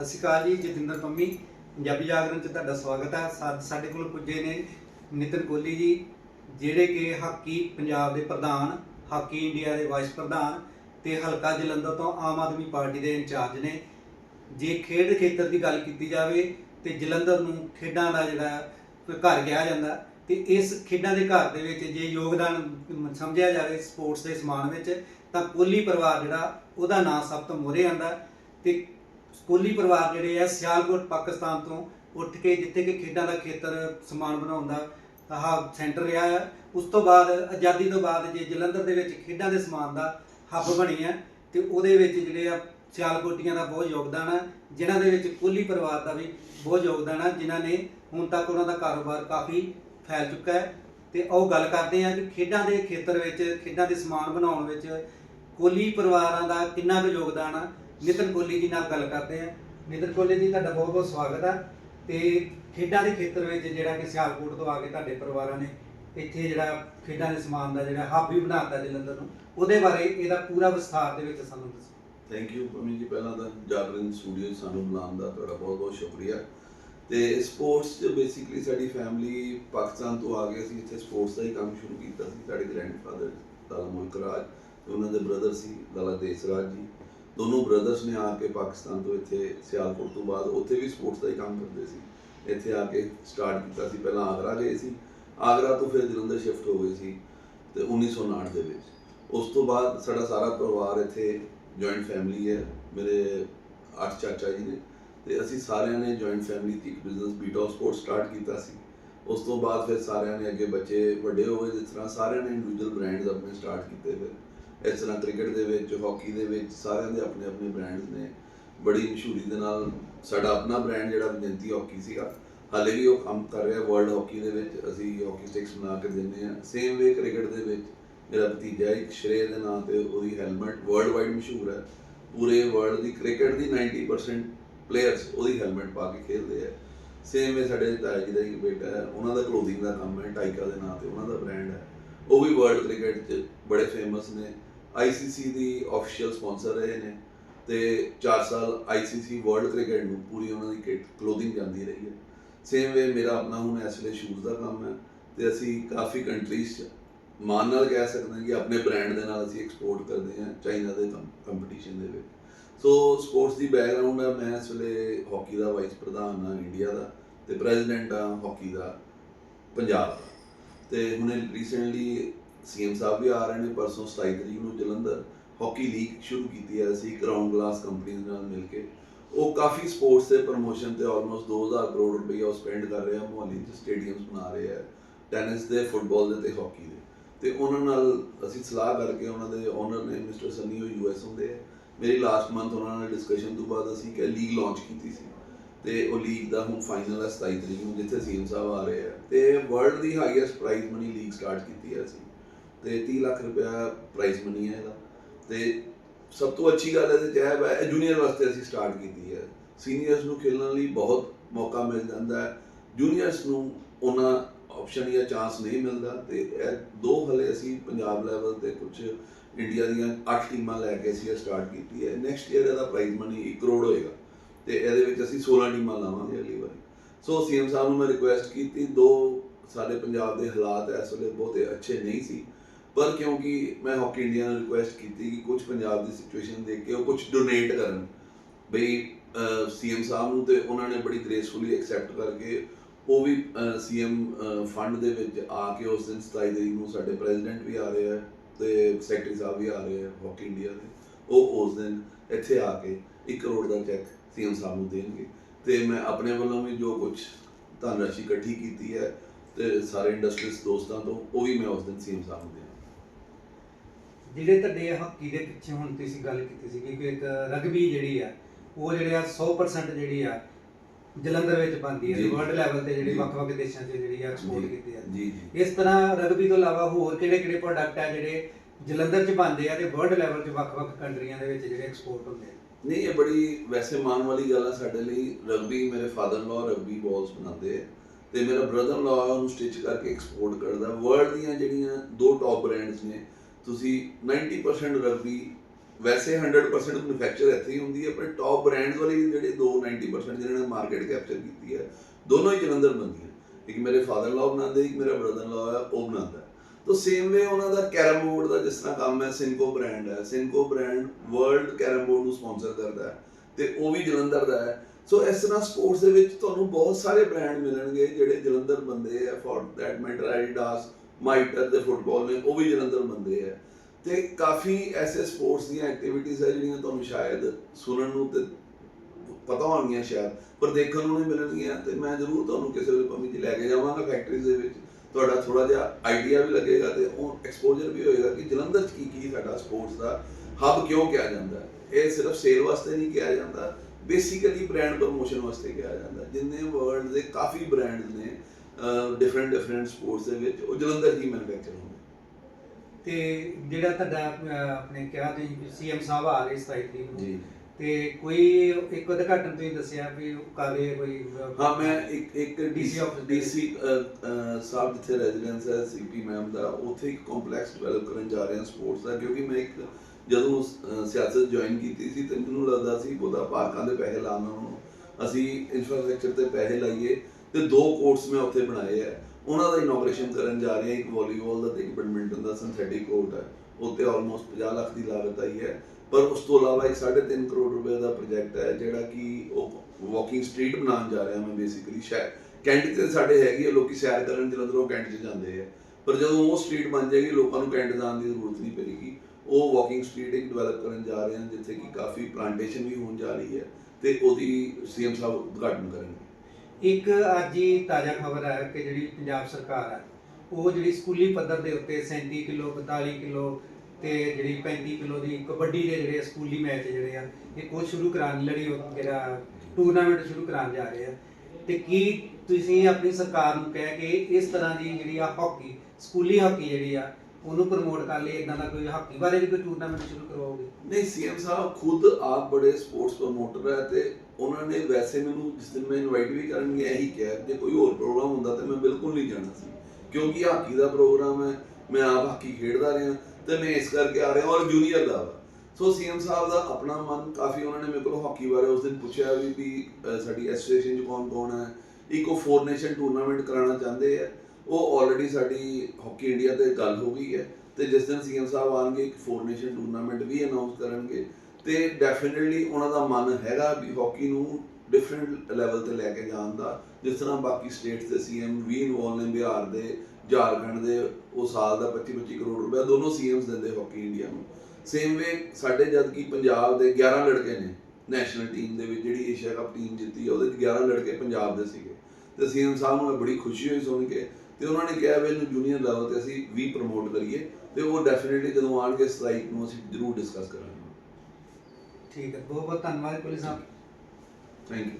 ਸਤਿ ਸ਼੍ਰੀ ਅਕਾਲ ਜੀ, ਜਤਿੰਦਰ ਪੰਮੀ, ਪੰਜਾਬੀ ਜਾਗਰਣ ਚ ਤੁਹਾਡਾ ਸਵਾਗਤ ਹੈ। ਸਾਡੇ ਕੋਲ ਪੁੱਜੇ ਨੇ ਨਿਤਨ ਕੋਹਲੀ ਜੀ, ਜਿਹੜੇ ਕਿ ਹਾਕੀ ਪੰਜਾਬ ਦੇ ਪ੍ਰਧਾਨ, ਹਾਕੀ ਇੰਡੀਆ ਦੇ ਵਾਈਸ ਪ੍ਰਧਾਨ ਤੇ ਹਲਕਾ ਜਲੰਧਰ ਤੋਂ ਆਮ ਆਦਮੀ ਪਾਰਟੀ ਦੇ ਇੰਚਾਰਜ ਨੇ। ਜੇ ਖੇਡ ਖੇਤਰ ਦੀ ਗੱਲ ਕੀਤੀ ਜਾਵੇ ਤੇ ਜਲੰਧਰ ਨੂੰ ਖੇਡਾਂ ਦਾ ਜਿਹੜਾ ਘਰ ਕਿਹਾ ਜਾਂਦਾ, ਤੇ ਇਸ ਖੇਡਾਂ ਦੇ ਘਰ ਦੇ ਵਿੱਚ ਜੇ ਯੋਗਦਾਨ ਸਮਝਿਆ ਜਾਵੇ ਸਪੋਰਟਸ ਦੇ ਸਮਾਨ ਵਿੱਚ, ਤਾਂ ਕੋਹਲੀ ਪਰਿਵਾਰ ਜਿਹੜਾ ਉਹਦਾ ਨਾਂ ਸਭ ਤੋਂ ਮੋਹਰੇ ਆਂਦਾ ਤੇ ਕੋਹਲੀ ਪਰਿਵਾਰ ਜਿਹੜੇ ਆ, ਸਿਆਲਕੋਟ, ਪਾਕਿਸਤਾਨ ਤੋਂ ਉੱਠ ਕੇ ਜਿੱਥੇ ਕਿ ਖੇਡਾਂ ਦਾ ਖੇਤਰ ਸਮਾਨ ਬਣਾਉਣ ਦਾ ਆਹ ਸੈਂਟਰ ਰਿਹਾ ਹੈ ਉਸ ਤੋਂ ਬਾਅਦ, ਆਜ਼ਾਦੀ ਤੋਂ ਬਾਅਦ ਜੇ ਜਲੰਧਰ ਦੇ ਵਿੱਚ ਖੇਡਾਂ ਦੇ ਸਮਾਨ ਦਾ ਹੱਬ ਬਣੀ ਹੈ ਤੇ ਉਹਦੇ ਵਿੱਚ ਜਿਹੜੇ ਆ ਸਿਆਲਕੋਟੀਆਂ ਦਾ ਬਹੁਤ ਯੋਗਦਾਨ ਆ, ਜਿਨ੍ਹਾਂ ਦੇ ਵਿੱਚ ਕੋਹਲੀ ਪਰਿਵਾਰ ਦਾ ਵੀ ਬਹੁਤ ਯੋਗਦਾਨ ਆ, ਜਿਨ੍ਹਾਂ ਨੇ ਹੁਣ ਤੱਕ ਉਹਨਾਂ ਦਾ ਕਾਰੋਬਾਰ ਕਾਫੀ ਫੈਲ ਚੁੱਕਾ ਹੈ। ਤੇ ਉਹ ਗੱਲ ਕਰਦੇ ਆ ਕਿ ਖੇਡਾਂ ਦੇ ਖੇਤਰ ਵਿੱਚ, ਖੇਡਾਂ ਦੇ ਸਮਾਨ ਬਣਾਉਣ ਵਿੱਚ ਕੋਹਲੀ ਪਰਿਵਾਰਾਂ ਦਾ ਕਿੰਨਾ ਕੁ ਯੋਗਦਾਨ ਆ ਨਿਤਨ ਕੋਹਲੀ ਜੀ ਨਾਲ ਗੱਲ ਕਰਦੇ ਆ। ਨਿਤਨ ਕੋਹਲੀ ਜੀ, ਤੁਹਾਡਾ ਬਹੁਤ ਬਹੁਤ ਸਵਾਗਤ ਹੈ ਤੇ ਖੇਡਾਂ ਦੇ ਖੇਤਰ ਵਿੱਚ ਜਿਹੜਾ ਕਿ ਸਿਆਲਕੋਟ ਤੋਂ ਆ ਕੇ ਤੁਹਾਡੇ ਪਰਿਵਾਰਾਂ ਨੇ ਇੱਥੇ ਜਿਹੜਾ ਖੇਡਾਂ ਦੇ ਸਮਾਨ ਦਾ ਜਿਹੜਾ ਹੱਬ ਵੀ ਬਣਾਤਾ ਜਲੰਧਰ ਨੂੰ, ਉਹਦੇ ਬਾਰੇ ਇਹਦਾ ਪੂਰਾ ਵਿਸਥਾਰ ਦੇ ਵਿੱਚ ਸਾਨੂੰ ਦੱਸੋ। ਥੈਂਕ ਯੂ ਪਮੀ ਜੀ। ਪਹਿਲਾਂ ਤਾਂ ਜਾਗਰਨ ਸਟੂਡੀਓ ਸਾਨੂੰ ਬੁਲਾਉਣ ਦਾ ਤੁਹਾਡਾ ਬਹੁਤ ਬਹੁਤ ਸ਼ੁਕਰੀਆ। ਤੇ ਸਪੋਰਟਸ ਚ ਬੇਸਿਕਲੀ ਸਾਡੀ ਫੈਮਿਲੀ ਪਾਕਿਸਤਾਨ ਤੋਂ ਆ ਕੇ ਅਸੀਂ ਇੱਥੇ ਸਪੋਰਟਸ ਦਾ ਹੀ ਕੰਮ ਸ਼ੁਰੂ ਕੀਤਾ ਸੀ। ਸਾਡੇ ਗ੍ਰੈਂਡਫਾਦਰ ਦਾਲਾ ਮੁਲਕ ਰਾਜ ਉਹਨਾਂ ਦੇ ਬ੍ਰਦਰ ਸੀ ਦਾਲਾ ਦੇਸਰਾਜ ਜੀ। ਦੋਨੋਂ ਬ੍ਰਦਰਸ ਨੇ ਆ ਕੇ ਪਾਕਿਸਤਾਨ ਤੋਂ ਇੱਥੇ ਸਿਆਲਕੋਟ ਤੋਂ ਬਾਅਦ ਉੱਥੇ ਵੀ ਸਪੋਰਟਸ ਦਾ ਹੀ ਕੰਮ ਕਰਦੇ ਸੀ। ਇੱਥੇ ਆ ਕੇ ਸਟਾਰਟ ਕੀਤਾ ਸੀ। ਪਹਿਲਾਂ ਆਗਰਾ ਗਏ ਸੀ। ਆਗਰਾ ਤੋਂ ਫਿਰ ਜਲੰਧਰ ਸ਼ਿਫਟ ਹੋ ਗਏ ਸੀ ਤੇ 1959 ਦੇ ਵਿੱਚ। ਉਸ ਤੋਂ ਬਾਅਦ ਸਾਡਾ ਸਾਰਾ ਪਰਿਵਾਰ ਇੱਥੇ ਜੁਆਇੰਟ ਫੈਮਿਲੀ ਹੈ। ਮੇਰੇ ਅੱਠ ਚਾਚਾ ਜੀ ਨੇ ਤੇ ਅਸੀਂ ਸਾਰਿਆਂ ਨੇ ਜੁਆਇੰਟ ਫੈਮਿਲੀ 'ਚ ਇੱਕ ਬਿਜ਼ਨਸ ਬੀਟਾ ਸਪੋਰਟ ਸਟਾਰਟ ਕੀਤਾ ਸੀ। ਉਸ ਤੋਂ ਬਾਅਦ ਫਿਰ ਸਾਰਿਆਂ ਨੇ ਅੱਗੇ ਬੱਚੇ ਵੱਡੇ ਹੋਏ ਜਿਸ ਤਰ੍ਹਾਂ ਸਾਰਿਆਂ ਨੇ ਇੰਡੀਵਿਜੂਅਲ ਬ੍ਰਾਂਡਸ ਆਪਣੇ ਸਟਾਰਟ ਕੀਤੇ ਫਿਰ ਇਸ ਤਰ੍ਹਾਂ ਕ੍ਰਿਕਟ ਦੇ ਵਿੱਚ, ਹਾਕੀ ਦੇ ਵਿੱਚ ਸਾਰਿਆਂ ਦੇ ਆਪਣੇ ਆਪਣੇ ਬ੍ਰਾਂਡਸ ਨੇ। ਬੜੀ ਮਸ਼ਹੂਰੀ ਦੇ ਨਾਲ ਸਾਡਾ ਆਪਣਾ ਬ੍ਰਾਂਡ ਜਿਹੜਾ ਵਿਜੰਤੀ ਹਾਕੀ ਸੀਗਾ, ਹਾਲੇ ਵੀ ਉਹ ਕੰਮ ਕਰ ਰਿਹਾ ਵਰਲਡ ਹਾਕੀ ਦੇ ਵਿੱਚ। ਅਸੀਂ ਹਾਕੀ ਸਟਿਕਸ ਬਣਾ ਕੇ ਦਿੰਦੇ ਆ ਸੇਮ ਵੇ ਕ੍ਰਿਕਟ ਦੇ ਵਿੱਚ ਮੇਰਾ ਭਤੀਜਾ ਇੱਕ ਸ਼੍ਰੇ ਦੇ ਨਾਂ ਤੇ ਉਹਦੀ ਹੈਲਮਟ ਵਰਲਡ ਵਾਈਡ ਮਸ਼ਹੂਰ ਹੈ। ਪੂਰੇ ਵਰਲਡ ਦੀ ਕ੍ਰਿਕਟ ਦੀ 90% ਪਲੇਅਰਸ ਉਹਦੀ ਹੈਲਮਟ ਪਾ ਕੇ ਖੇਡਦੇ ਆ। ਸੇਮ ਵੇ ਸਾਡੇ ਤਾਇਆ ਜੀ ਦਾ ਇੱਕ ਬੇਟਾ ਹੈ, ਉਹਨਾਂ ਦਾ ਕਲੋਥਿੰਗ ਦਾ ਕੰਮ ਹੈ ਟਾਈਕਾ ਦੇ ਨਾਂ ਤੇ ਉਹਨਾਂ ਦਾ ਬ੍ਰਾਂਡ ਹੈ। ਉਹ ਵੀ ਵਰਲਡ ਕ੍ਰਿਕਟ 'ਚ ਬੜੇ ਫੇਮਸ ਨੇ। ਆਈਸੀਸੀ ਦੀ ਆਫੀਸ਼ੀਅਲ ਸਪਾਂਸਰ ਰਹੇ ਨੇ ਤੇ 4 ਸਾਲ ਆਈਸੀਸੀ ਵਰਲਡ ਕ੍ਰਿਕਟ ਨੂੰ ਪੂਰੀ ਉਹਨਾਂ ਦੀ ਕਿਟ ਕਲੋਥਿੰਗ ਜਾਂਦੀ ਰਹੀ ਹੈ। ਸੇਮ ਵੇ ਮੇਰਾ ਆਪਣਾ ਹੁਣ ਇਸ ਵੇਲੇ ਸ਼ੂਜ਼ ਦਾ ਕੰਮ ਹੈ ਤੇ ਅਸੀਂ ਕਾਫੀ ਕੰਟਰੀਜ਼ 'ਚ ਮਾਨ ਨਾਲ ਕਹਿ ਸਕਦੇ ਹਾਂ ਕਿ ਆਪਣੇ ਬ੍ਰਾਂਡ ਦੇ ਨਾਲ ਅਸੀਂ ਐਕਸਪੋਰਟ ਕਰਦੇ ਹਾਂ ਚਾਈਨਾ ਦੇ ਕੰਪੀਟੀਸ਼ਨ ਦੇ ਵਿੱਚ। ਸੋ ਸਪੋਰਟਸ ਦੀ ਬੈਕਗ੍ਰਾਉਂਡ ਆ ਮੈਂ ਇਸ ਵੇਲੇ ਹਾਕੀ ਦਾ ਵਾਈਸ ਪ੍ਰਧਾਨ ਹਾਂ ਇੰਡੀਆ ਦਾ ਤੇ ਪ੍ਰੈਜ਼ੀਡੈਂਟ ਹਾਂ ਹਾਕੀ ਦਾ ਪੰਜਾਬ ਦਾ। ਤੇ ਹੁਣੇ ਰੀਸੈਂਟਲੀ ਸੀਐਮ ਸਾਹਿਬ ਵੀ ਆ ਰਹੇ ਨੇ, ਪਰਸੋਂ 27 ਤਰੀਕ ਨੂੰ ਜਲੰਧਰ ਹਾਕੀ ਲੀਗ ਸ਼ੁਰੂ ਕੀਤੀ ਹੈ ਅਸੀਂ ਕਰਾਊਨ ਗਲਾਸ ਕੰਪਨੀ ਨਾਲ ਮਿਲ ਕੇ। ਉਹ ਕਾਫੀ ਸਪੋਰਟਸ ਦੇ ਪ੍ਰੋਮੋਸ਼ਨ ਤੇ ਆਲਮੋਸਟ 2000 ਕਰੋੜ ਰੁਪਏ ਉਹ ਸਪੈਂਡ ਕਰ ਰਹੇ ਆ, ਮੁਹੱਲੀ 'ਚ ਸਟੇਡੀਅਮਸ ਬਣਾ ਰਹੇ ਆ ਟੈਨਿਸ ਦੇ ਫੁੱਟਬਾਲ ਦੇ ਤੇ ਹਾਕੀ ਦੇ। ਤੇ ਉਹਨਾਂ ਨਾਲ ਅਸੀਂ ਸਲਾਹ ਕਰਕੇ ਉਹਨਾਂ ਦੇ ਓਨਰ ਨੇ ਮਿਸਟਰ ਸਨੀ, ਉਹ ਯੂਐਸ ਹੁੰਦੇ ਆ। ਮੇਰੀ ਲਾਸਟ ਮੰਥ ਉਹਨਾਂ ਨਾਲ ਡਿਸਕਸ਼ਨ ਤੋਂ ਬਾਅਦ ਅਸੀਂ ਕਿ ਲੀਗ ਲਾਂਚ ਕੀਤੀ ਸੀ। ਤੇ ਉਹ ਲੀਗ ਦਾ ਹੁਣ ਫਾਈਨਲ ਹੈ 27 ਤਰੀਕ ਨੂੰ, ਜਿੱਥੇ ਸੀਐਮ ਸਾਹਿਬ ਆ ਰਹੇ ਆ। ਤੇ ਵਰਲਡ ਦੀ highest prize money league start ਕੀਤੀ ਹੈ ਅਸੀਂ। ਤੇ 30 ਲੱਖ ਰੁਪਇਆ ਪ੍ਰਾਈਜ਼ ਮਨੀ ਹੈ ਇਹਦਾ। ਤੇ ਸਭ ਤੋਂ ਅੱਛੀ ਗੱਲ ਇਹਦੇ ਚ ਇਹ ਹੈ ਜੂਨੀਅਰ ਵਾਸਤੇ ਅਸੀਂ ਸਟਾਰਟ ਕੀਤੀ ਹੈ। ਸੀਨੀਅਰਸ ਨੂੰ ਖੇਡਣ ਲਈ ਬਹੁਤ ਮੌਕਾ ਮਿਲ ਜਾਂਦਾ ਹੈ। ਜੂਨੀਅਰਸ ਨੂੰ ਉਹਨਾਂ ਆਪਸ਼ਨ ਜਾਂ ਚਾਂਸ ਨਹੀਂ ਮਿਲਦਾ ਤੇ ਇਹ ਦੋ ਹਲੇ ਅਸੀਂ ਪੰਜਾਬ ਲੈਵਲ ਤੇ ਕੁਝ ਇੰਡੀਆ ਦੀਆਂ 8 ਟੀਮਾਂ ਲੈ ਕੇ ਅਸੀਂ ਸਟਾਰਟ ਕੀਤੀ ਹੈ। ਨੈਕਸਟ ਈਅਰ ਇਹਦਾ ਪ੍ਰਾਈਜ਼ ਮਨੀ 1 ਕਰੋੜ ਹੋਏਗਾ ਤੇ ਇਹਦੇ ਵਿੱਚ ਅਸੀਂ 16 ਟੀਮਾਂ ਲਾਵਾਂਗੇ ਅਗਲੀ ਵਾਰੀ। ਸੋ ਸੀਐਮ ਸਾਹਿਬ ਨੂੰ ਮੈਂ ਰਿਕੁਐਸਟ ਕੀਤੀ, ਦੋ ਸਾਡੇ ਪੰਜਾਬ ਦੇ ਹਾਲਾਤ ਇਸ ਵੇਲੇ ਬਹੁਤੇ ਅੱਛੇ ਨਹੀਂ ਸੀ। ਪਰ ਕਿਉਂਕਿ ਮੈਂ ਹਾਕੀ ਇੰਡੀਆ ਨੂੰ ਰਿਕੁਐਸਟ ਕੀਤੀ ਕਿ ਕੁਝ ਪੰਜਾਬ ਦੀ ਸਿਚੁਏਸ਼ਨ ਦੇਖ ਕੇ ਉਹ ਕੁਝ ਡੋਨੇਟ ਕਰਨ। ਬਈ ਸੀਐਮ ਸਾਹਿਬ ਨੂੰ ਤੇ ਉਹਨਾਂ ਨੇ ਬੜੀ ਗ੍ਰੇਸਫੁਲੀ ਐਕਸੈਪਟ ਕਰਕੇ ਉਹ ਵੀ ਸੀਐਮ ਫੰਡ ਦੇ ਵਿੱਚ ਆ ਕੇ ਉਸ ਦਿਨ 27 ਤਰੀਕ ਨੂੰ ਸਾਡੇ ਪ੍ਰੈਜ਼ੀਡੈਂਟ ਵੀ ਆ ਰਹੇ ਆ ਤੇ ਸੈਕਟਰੀ ਸਾਹਿਬ ਵੀ ਆ ਰਹੇ ਆ ਹਾਕੀ ਇੰਡੀਆ ਦੇ। ਉਹ ਉਸ ਦਿਨ ਇੱਥੇ ਆ ਕੇ 1 ਕਰੋੜ ਦਾ ਚੈੱਕ ਸੀਐਮ ਸਾਹਿਬ ਨੂੰ ਦੇਣਗੇ। ਤੇ ਮੈਂ ਆਪਣੇ ਵੱਲੋਂ ਵੀ ਜੋ ਕੁਝ ਧਨ ਰਾਸ਼ੀ ਇਕੱਠੀ ਕੀਤੀ ਹੈ ਤੇ ਸਾਰੇ ਇੰਡਸਟਰੀਸ ਦੋਸਤਾਂ ਤੋਂ, ਉਹ ਵੀ ਮੈਂ ਉਸ ਦਿਨ ਸੀਐਮ ਸਾਹਿਬ ਨੂੰ ਦੇਵਾਂਗਾ। ਜਿਹੜੇ ਤੁਹਾਡੇ ਹਾਕੀ ਦੇ ਪਿੱਛੇ ਹੁਣ ਤੁਸੀਂ ਗੱਲ ਕੀਤੀ ਸੀ ਕਿ ਇੱਕ ਰਗਬੀ ਜਿਹੜੀ ਆ ਉਹ ਜਿਹੜੇ ਆ 100% ਜਿਹੜੀ ਆ ਜਲੰਧਰ ਵਿੱਚ ਬਣਦੀ ਹੈ। ਵਰਲਡ ਲੈਵਲ ਤੇ ਜਿਹੜੀ। ਵੱਖ-ਵੱਖ ਦੇਸ਼ਾਂ 'ਚ ਜਿਹੜੀ ਆ ਐਕਸਪੋਰਟ ਕੀਤੀ ਆ। ਜੀ ਜੀ। ਇਸ ਤਰ੍ਹਾਂ ਰਗਬੀ ਤੋਂ ਇਲਾਵਾ ਹੋਰ ਕਿਹੜੇ-ਕਿਹੜੇ ਪ੍ਰੋਡਕਟ ਆ ਜਿਹੜੇ ਜਲੰਧਰ 'ਚ ਬਣਦੇ ਆ ਤੇ ਵਰਲਡ ਲੈਵਲ 'ਚ ਵੱਖ-ਵੱਖ ਕੰਟਰੀਆਂ ਦੇ ਵਿੱਚ ਜਿਹੜੇ ਐਕਸਪੋਰਟ ਹੁੰਦੇ ਆ? ਨਹੀਂ ਇਹ ਬੜੀ ਵੈਸੇ ਮਾਣ ਵਾਲੀ ਗੱਲ ਆ ਸਾਡੇ ਲਈ। ਰਗਬੀ ਮੇਰੇ ਫਾਦਰ ਲਾ ਰਗਬੀ ਬਾਲਸ ਬਣਾਉਂਦੇ ਆ ਤੇ ਮੇਰਾ ਬ੍ਰਦਰ ਲਾ ਉਹਨੂੰ ਸਟਿਚ ਕਰਕੇ ਐਕਸਪੋਰਟ ਕਰਦਾ। ਵਰਲਡ ਦੀਆਂ ਜਿਹੜੀਆਂ ਦੋ ਟੌਪ ਬ੍ਰਾਂਡਸ ਨੇ ਤੁਸੀਂ 90% ਰਗਬੀ ਵੈਸੇ 100% ਮੈਨੂਫੈਕਚਰ ਇੱਥੇ ਹੀ ਹੁੰਦੀ ਹੈ, ਪਰ ਟੌਪ ਬ੍ਰਾਂਡਸ ਵਾਲੀ ਜਿਹੜੇ ਦੋ 90% ਜਿਹਨਾਂ ਨੇ ਮਾਰਕੀਟ ਕੈਪਚਰ ਕੀਤੀ ਹੈ, ਦੋਨੋਂ ਹੀ ਜਲੰਧਰ ਬਣਦੀਆਂ ਇੱਕ ਮੇਰੇ ਫਾਦਰ ਲਾਓ ਬਣਾਉਂਦੇ, ਇੱਕ ਮੇਰਾ ਬ੍ਰਦਰ ਲਾਅ ਹੈ, ਉਹ ਬਣਾਉਂਦਾ ਤੋ ਸੇਮ ਵੇ ਉਹਨਾਂ ਦਾ ਕੈਰਮ ਬੋਰਡ ਦਾ ਜਿਸ ਤਰ੍ਹਾਂ ਕੰਮ ਹੈ ਸਿੰਕੋ ਬ੍ਰਾਂਡ ਹੈ। Synco brand world carrom board ਨੂੰ ਸਪਾਂਸਰ ਕਰਦਾ ਹੈ ਤੇ ਉਹ ਵੀ ਜਲੰਧਰ ਦਾ ਹੈ। ਸੋ ਇਸ ਤਰ੍ਹਾਂ ਸਪੋਰਟਸ ਦੇ ਵਿੱਚ ਤੁਹਾਨੂੰ ਬਹੁਤ ਸਾਰੇ ਬ੍ਰਾਂਡ ਮਿਲਣਗੇ ਜਿਹੜੇ ਜਲੰਧਰ ਬੰਦੇ ਆ for that matter Adidas Mitre ਦੇ ਫੁੱਟਬਾਲ ਨੇ, ਉਹ ਵੀ ਜਲੰਧਰ ਬੰਦੇ ਆ। ਤੇ ਕਾਫੀ ਐਸੇ ਸਪੋਰਟਸ ਦੀਆਂ ਐਕਟੀਵਿਟੀਜ਼ ਹੈ ਜਿਹੜੀਆਂ ਤੁਹਾਨੂੰ ਸ਼ਾਇਦ ਸੁਣਨ ਨੂੰ ਤੇ ਪਤਾ ਹੋਣਗੀਆਂ ਸ਼ਾਇਦ, ਪਰ ਦੇਖਣ ਨੂੰ ਨਹੀਂ ਮਿਲਣਗੀਆਂ ਤੇ ਮੈਂ ਜ਼ਰੂਰ ਤੁਹਾਨੂੰ ਕਿਸੇ ਵੇਲੇ ਪੰਮੀ 'ਚ ਲੈ ਕੇ ਜਾਵਾਂਗਾ ਫੈਕਟਰੀਜ਼ ਦੇ ਵਿੱਚ। ਤੁਹਾਡਾ ਥੋੜਾ ਜਿਹਾ ਆਈਡੀਆ ਵੀ ਲੱਗੇਗਾ ਤੇ ਉਹ ਐਕਸਪੋਜ਼ਰ ਵੀ ਹੋਏਗਾ ਕਿ ਜਲੰਧਰ 'ਚ ਕੀ ਕੀ ਸਾਡਾ ਸਪੋਰਟਸ ਦਾ ਹੱਬ ਕਿਉਂ ਕਿਹਾ ਜਾਂਦਾ ਇਹ ਸਿਰਫ ਸੇਲ ਵਾਸਤੇ ਨਹੀਂ ਕਿਹਾ ਜਾਂਦਾ ਬੇਸਿਕਲੀ ਬ੍ਰਾਂਡ ਪ੍ਰੋਮੋਸ਼ਨ ਵਾਸਤੇ ਕਿਹਾ ਜਾਂਦਾ। ਜਿੰਨੇ ਵਰਲਡ ਦੇ ਕਾਫੀ ਬ੍ਰਾਂਡਸ ਨੇ ਡਿਫਰੈਂਟ ਡਿਫਰੈਂਟ ਸਪੋਰਟਸ ਦੇ ਵਿੱਚ ਉਹ ਜਲੰਧਰ ਹੀ ਮੈਨੂਫੈਕਚਰ ਹੁੰਦੇ ਤੇ ਜਿਹੜਾ ਤੁਹਾਡਾ ਅਹ, ਆਪਣੇ ਕਿਹਾ ਤੁਸੀਂ ਸੀਐਮ ਸਾਹਿਬ ਆ ਰਹੇ 27 ਤਰੀਕ ਨੂੰ। ਜੀ। ਤੇ ਕੋਈ ਇੱਕ ਉਦਘਾਟਨ ਤੁਸੀਂ ਦੱਸਿਆ ਵੀ ਉਹ ਕਰ ਰਹੇ ਕੋਈ ਅਹ, ਹਾਂ ਮੈਂ ਇੱਕ ਇੱਕ DC ਡੀਸੀ office ਦੇ ਡੀਸੀ ਸਾਹਿਬ ਜਿੱਥੇ ਰੈਜ਼ੀਡੈਂਸ ਹੈ ਸੀਪੀ ਮੈਮ ਦਾ ਉੱਥੇ ਇੱਕ ਕੰਪਲੈਕਸ ਡਿਵੈਲਪ ਕਰਨ ਜਾ ਰਹੇ ਹਾਂ ਸਪੋਰਟਸ ਦਾ ਕਿਉਂਕਿ ਮੈਂ ਇੱਕ ਜਦੋਂ ਅਹ, ਸਿਆਸਤ ਜੁਆਇਨ ਕੀਤੀ ਸੀ ਤੇ ਮੈਨੂੰ ਲੱਗਦਾ ਸੀ ਉਹਦਾ ਪਾਰਕਾਂ ਦੇ ਪੈਸੇ ਲਾਉਣ ਨੂੰ ਅਸੀਂ ਇਨਫਰਾਸਟ੍ਰਕਚਰ ਤੇ ਪੈਸੇ ਲਾਈਏ ਤੇ ਦੋ ਕੋਰਟਸ ਮੈਂ ਉੱਥੇ ਬਣਾਏ ਆ। ਉਹਨਾਂ ਦਾ ਇਨੋਗ੍ਰੇਸ਼ਨ ਕਰਨ ਜਾ ਰਹੇ ਹਾਂ ਇੱਕ ਵਾਲੀਬਾਲ ਦਾ ਤੇ ਇੱਕ ਬੈਡਮਿੰਟਨ ਦਾ ਸਿੰਥੈਟਿਕ ਕੋਰਟ ਹੈ ਉੱਤੇ ਆਲਮੋਸਟ 50 ਲੱਖ ਦੀ ਲਾਗਤ ਆਈ ਹੈ। ਪਰ ਉਸ ਤੋਂ ਇਲਾਵਾ ਇੱਕ 3.5 ਕਰੋੜ ਰੁਪਏ ਦਾ ਪ੍ਰੋਜੈਕਟ ਹੈ, ਜਿਹੜਾ ਕਿ ਉਹ ਵਾਕਿੰਗ ਸਟਰੀਟ ਬਣਾਉਣ ਜਾ ਰਿਹਾ ਮੈਂ ਬੇਸਿਕਲੀ ਸ਼ਹਿਰ ਕੈਂਟ ਤੇ ਸਾਡੇ ਹੈਗੀ ਆ, ਲੋਕੀ ਸੈਰ ਕਰਨ ਜਲੰਧਰੋਂ ਕੈਂਟ 'ਚ ਜਾਂਦੇ ਆ। ਪਰ ਜਦੋਂ ਉਹ ਸਟਰੀਟ ਬਣ ਜਾਏਗੀ, ਲੋਕਾਂ ਨੂੰ ਕੈਂਟ ਜਾਣ ਦੀ ਜ਼ਰੂਰਤ ਨਹੀਂ ਪਏਗੀ ਉਹ ਵਾਕਿੰਗ ਸਟਰੀਟ ਇੱਕ ਡਿਵੈਲਪ ਕਰਨ ਜਾ ਰਹੇ ਹਨ, ਜਿੱਥੇ ਕਿ ਕਾਫੀ ਪਲਾਂਟੇਸ਼ਨ ਵੀ ਹੋਣ ਜਾ ਰਹੀ ਹੈ ਤੇ ਉਹਦੀ ਸੀਐਮ ਸਾਹਿਬ ਉਦਘਾਟਨ ਕਰਨਗੇ। ਇੱਕ ਅੱਜ ਹੀ ਤਾਜ਼ਾ ਖਬਰ ਹੈ ਕਿ ਜਿਹੜੀ ਪੰਜਾਬ ਸਰਕਾਰ ਹੈ, ਉਹ ਜਿਹੜੀ ਸਕੂਲੀ ਪੱਧਰ ਦੇ ਉੱਤੇ 37 ਕਿਲੋ 42 ਕਿਲੋ ਤੇ ਜਿਹੜੀ 35 ਕਿਲੋ ਦੀ ਕਬੱਡੀ ਦੇ ਜਿਹੜੇ ਸਕੂਲੀ ਮੈਚ ਜਿਹੜੇ ਆ, ਇਹ ਕੋਚ ਸ਼ੁਰੂ ਕਰਾਉਣ ਲੜੀ ਜਿਹੜਾ ਟੂਰਨਾਮੈਂਟ ਸ਼ੁਰੂ ਕਰਾਉਣ ਜਾ ਰਹੇ ਆ। ਤੇ ਕੀ ਤੁਸੀਂ ਆਪਣੀ ਸਰਕਾਰ ਨੂੰ ਕਹਿ ਕੇ ਇਸ ਤਰ੍ਹਾਂ ਦੀ ਜਿਹੜੀ ਆ ਹਾਕੀ, ਸਕੂਲੀ ਹਾਕੀ ਜਿਹੜੀ ਆ, ਉਹਨੂੰ ਪ੍ਰਮੋਟ ਕਰ ਲਈ ਇਦਾਂ ਦਾ ਕੋਈ ਹਾਕੀ ਬਾਰੇ ਵੀ ਕੋਈ ਟੂਰਨਾਮੈਂਟ ਸ਼ੁਰੂ ਕਰਵਾਓਗੇ? ਨਹੀਂ ਸੀਐਮ ਸਾਹਿਬ ਖੁਦ ਆਪ ਬੜੇ ਸਪੋਰਟਸ ਪ੍ਰਮੋਟਰ ਹੈ ਤੇ ਉਹਨਾਂ ਨੇ ਵੈਸੇ ਮੈਨੂੰ ਜਿਸ ਦਿਨ ਮੈਂ ਇਨਵਾਈਟ ਵੀ ਕਰਨਗੇ ਇਹੀ ਕਿਹਾ ਜੇ ਕੋਈ ਹੋਰ ਪ੍ਰੋਗਰਾਮ ਹੁੰਦਾ ਤਾਂ ਮੈਂ ਬਿਲਕੁਲ ਨਹੀਂ ਜਾਣਾ ਸੀ। ਕਿਉਂਕਿ ਹਾਕੀ ਦਾ ਪ੍ਰੋਗਰਾਮ ਹੈ, ਮੈਂ ਆਪ ਹਾਕੀ ਖੇਡਦਾ ਰਿਹਾ ਤੇ ਮੈਂ ਇਸ ਕਰਕੇ ਆ ਰਿਹਾ ਔਰ ਜੂਨੀਅਰ ਦਾ। ਵਾ ਸੋ ਸੀਐਮ ਸਾਹਿਬ ਦਾ ਆਪਣਾ ਮਨ ਕਾਫੀ ਉਹਨਾਂ ਨੇ ਮੇਰੇ ਕੋਲ ਹਾਕੀ ਬਾਰੇ ਉਸ ਦਿਨ ਪੁੱਛਿਆ ਵੀ ਵੀ ਸਾਡੀ ਐਸੋਸੀਏਸ਼ਨ ਚ ਕੌਣ ਕੌਣ ਹੈ? ਇੱਕ ਉਹ ਫੋਰ ਨੇਸ਼ਨ ਟੂਰਨਾਮੈਂਟ ਕਰਾਉਣਾ ਚਾਹੁੰਦੇ ਆ। ਉਹ ਆਲਰੇਡੀ ਸਾਡੀ ਹਾਕੀ ਇੰਡੀਆ ਤੇ ਗੱਲ ਹੋ ਗਈ ਹੈ ਤੇ ਜਿਸ ਦਿਨ ਸੀਐਮ ਸਾਹਿਬ ਆਣਗੇ ਇੱਕ ਫੋਰ ਨੇਸ਼ਨ ਟੂਰਨਾਮੈਂਟ ਵੀ ਅਨਾਉਂਸ ਕਰਨਗੇ। ਤੇ ਡੈਫੀਨਿਟਲੀ ਉਹਨਾਂ ਦਾ ਮਨ ਹੈਗਾ ਵੀ ਹਾਕੀ ਨੂੰ ਡਿਫਰੈਂਟ ਲੈਵਲ ਤੇ ਲੈ ਕੇ ਜਾਣ ਦਾ। ਜਿਸ ਤਰ੍ਹਾਂ ਬਾਕੀ ਸਟੇਟਸ ਦੇ ਸੀਐਮ ਵੀ ਇਨਵੋਲਵ ਨੇ, ਬਿਹਾਰ ਦੇ, ਝਾਰਖੰਡ ਦੇ, ਉਹ ਸਾਲ ਦਾ 25 25 ਕਰੋੜ ਰੁਪਏ ਦੋਨੋਂ ਸੀਐਮਸ ਦਿੰਦੇ ਹਾਕੀ ਇੰਡੀਆ ਨੂੰ। ਸੇਮ ਵੇ ਸਾਡੇ ਜਦ ਕਿ ਪੰਜਾਬ ਦੇ 11 ਲੜਕੇ ਨੇ ਨੈਸ਼ਨਲ ਟੀਮ ਦੇ ਵਿੱਚ, ਜਿਹੜੀ ਏਸ਼ੀਆ ਕੱਪ ਟੀਮ ਜਿੱਤੀ ਉਹਦੇ 'ਚ 11 ਲੜਕੇ ਪੰਜਾਬ ਦੇ ਸੀਗੇ। ਤੇ ਸੀਐਮ ਸਾਹਿਬ ਨੂੰ ਇਹ ਬੜੀ ਖੁਸ਼ੀ ਹੋਈ ਸੁਣ ਕੇ ਤੇ ਉਹਨਾਂ ਨੇ ਕਿਹਾ ਵੀ ਇਹਨੂੰ ਜੂਨੀਅਰ ਲੈਵਲ ਤੇ ਅਸੀਂ ਵੀ ਪ੍ਰਮੋਟ ਕਰੀਏ ਤੇ ਉਹ ਡੈਫੀਨਿਟਲੀ ਜਦੋਂ ਆਣਗੇ ਸਟ੍ਰਾਈਕ ਨੂੰ ਅਸੀਂ ਜ਼ਰੂਰ ਡਿਸਕਸ ਕਰਾਂਗੇ। ਠੀਕ ਹੈ ਬਹੁਤ ਬਹੁਤ ਧੰਨਵਾਦ ਪੁਲਿਸ ਸਾਹਿਬ। Thank you